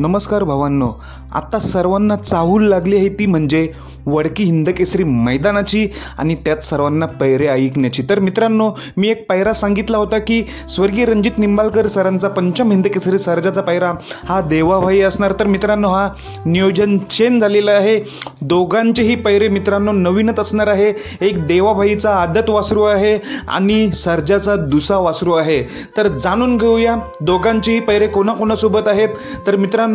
नमस्कार भावांनो आत्ता सर्वांना चाहूल लागली आहे ती म्हणजे वडकी हिंदकेसरी मैदानाची आणि त्यात सर्वांना पैरे ऐकण्याची. तर मित्रांनो मी एक पैरा सांगितला होता की स्वर्गीय रणजित निंबाळकर सरांचा पंचम हिंदकेसरी सर्जाचा पैरा हा देवाभाई असणार. तर मित्रांनो हा नियोजन चेंज झालेला आहे. दोघांचेही पैरे मित्रांनो नवीनच असणार आहे. एक देवाभाईचा आदत वासरू आहे आणि सर्जाचा दुसा वासरू आहे. तर जाणून घेऊया दोघांचेही पैरे कोणाकोणासोबत आहेत. तर मित्रांनो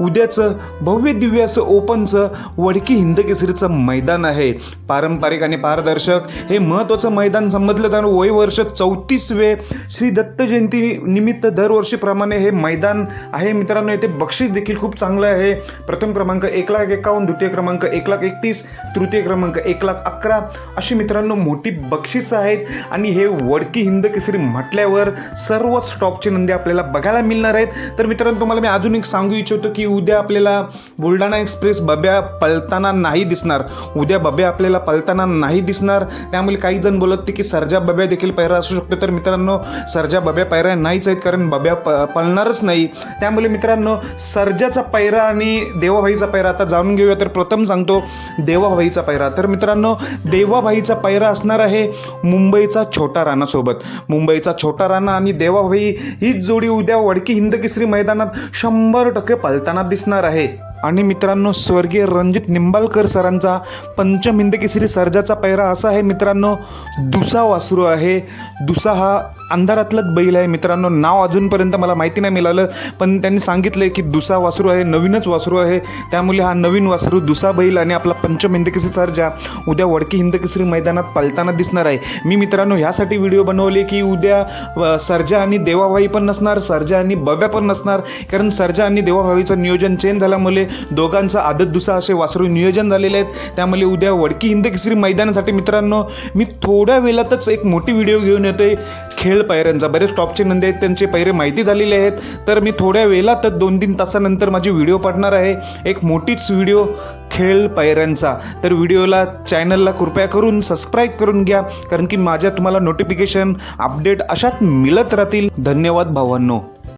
उद्याचं भव्य दिव्य असं ओपनचं वडकी हिंदकेसरीचं मैदान आहे. पारंपरिक आणि पारदर्शक हे महत्त्वाचं मैदान समजलं तर वय वर्ष चौतीसवे श्री दत्त जयंती निमित्त दरवर्षीप्रमाणे हे मैदान आहे. मित्रांनो येथे बक्षीस देखील खूप चांगलं आहे. प्रथम क्रमांक एक लाख एकावन्न द्वितीय क्रमांक एक लाख एकतीस तृतीय क्रमांक एक लाख अकरा अशी मित्रांनो मोठी बक्षीस आहेत. आणि हे वडकी हिंदकेसरी म्हटल्यावर सर्वच स्टॉकचे नंदी आपल्याला बघायला मिळणार आहेत. तर मित्रांनो तुम्हाला मी अजून एक सांगू इच्छितो की उद्या आपल्याला बुलढाणा एक्सप्रेस बब्या पळताना नाही दिसणार. उद्या बब्या आपल्याला पळताना नाही दिसणार. त्यामुळे काही जण बोलत होते की सर्जा बब्या देखील पैरा असू शकतो. तर मित्रांनो सर्जा बब्या पैरा नाहीच आहेत कारण बब्या प पळणारच नाही. त्यामुळे मित्रांनो सर्जाचा पैरा आणि देवाभाईचा पैरा आता जाणून घेऊया. तर प्रथम सांगतो देवाभाईचा पैरा तर मित्रांनो देवाभाईचा पैरा असणार आहे मुंबईचा छोटा राणासोबत. मुंबईचा छोटा राणा आणि देवाभाई हीच जोडी उद्या वडकी हिंदकेसरी मैदानात शंभर टक्के पालताना दिसणार आहे. आणि मित्रांनो स्वर्गीय रणजित निंबाळकर सरांचा पंचमिंद केसरी सर्जाचा पैरा असा आहे. मित्रांनो दुसा वासरू आहे. दुसा हा अंधारातलाच बैल आहे. मित्रांनो नाव अजूनपर्यंत मला माहिती नाही मिळालं पण त्यांनी सांगितलं की दुसा वासरू आहे नवीनच वासरू आहे. त्यामुळे हा नवीन वासरू दुसा बैल आणि आपला पंचम हिंदकेसरी सर्जा उद्या वडकी हिंदकेसरी मैदानात पालताना दिसणार आहे. मी मित्रांनो ह्यासाठी व्हिडिओ बनवले की उद्या अ, सर्जा आणि देवाभाई पण नसणार सर्जा आणि बब्या पण नसणार. कारण सर्जा आणि देवाभाईचं नियोजन चेंज झाल्यामुळे दोघांचा आदत दुसा असे वासरू नियोजन झालेले आहेत. त्यामुळे उद्या वडकी हिंदकेसरी मैदानासाठी मित्रांनो मी थोड्या वेळातच एक मोठी व्हिडिओ घेऊन येतोय. खेळ पायऱ्यांचा. बरेच टॉपचे नंदी आहेत त्यांचे पायरे माहिती झालेले आहेत. तर मी थोड्या वेळातच दोन तीन तासानंतर माझी व्हिडिओ पडणार आहे. एक मोठीच व्हिडिओ खेळ पायऱ्यांचा. तर व्हिडिओला चॅनलला कृपया करून सबस्क्राईब करून घ्या. कारण की माझ्या तुम्हाला नोटिफिकेशन अपडेट अशात मिळत राहतील. धन्यवाद भावांनो.